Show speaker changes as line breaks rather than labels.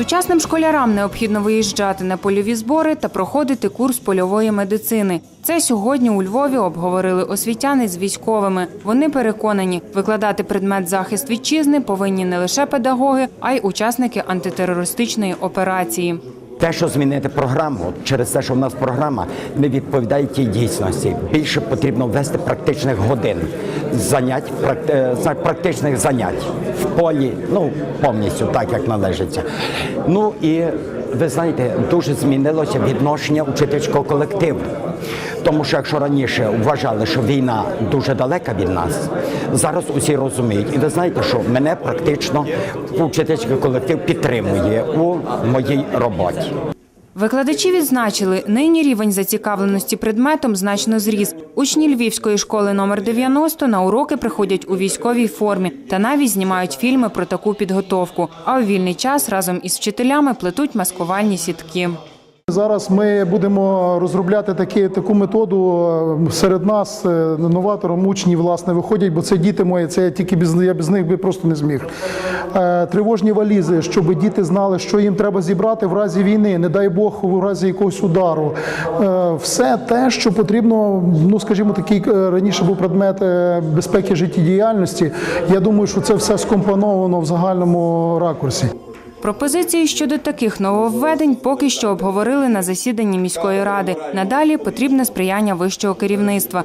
Сучасним школярам необхідно виїжджати на польові збори та проходити курс польової медицини. Це сьогодні у Львові обговорили освітяни з військовими. Вони переконані, викладати предмет захист вітчизни повинні не лише педагоги, а й учасники антитерористичної операції.
Те, що змінити програму, через те, що в нас програма не відповідає тій дійсності. Більше потрібно ввести практичних годин занять, е, практичних занять в полі, ну повністю так, як належиться. Ну і ви знаєте, дуже змінилося відношення учительського колективу. Тому що якщо раніше вважали, що війна дуже далека від нас, зараз усі розуміють. І ви знаєте, що мене практично учительський колектив підтримує у моїй роботі.
Викладачі відзначили, нині рівень зацікавленості предметом значно зріс. Учні Львівської школи номер 90 на уроки приходять у військовій формі та навіть знімають фільми про таку підготовку. А у вільний час разом із вчителями плетуть маскувальні сітки.
Зараз ми будемо розробляти такі, таку методу е, серед нас, е, новатором учні власне виходять, бо це діти мої, це я тільки без я без них би просто не зміг. Е, Тривожні валізи, щоб діти знали, що їм треба зібрати в разі війни, не дай Бог, в разі якогось удару. Все те, що потрібно, ну скажімо, такий раніше був предмет безпеки життєдіяльності. Я думаю, що це все скомпоновано в загальному ракурсі.
Пропозиції щодо таких нововведень поки що обговорили на засіданні міської ради. Надалі потрібне сприяння вищого керівництва.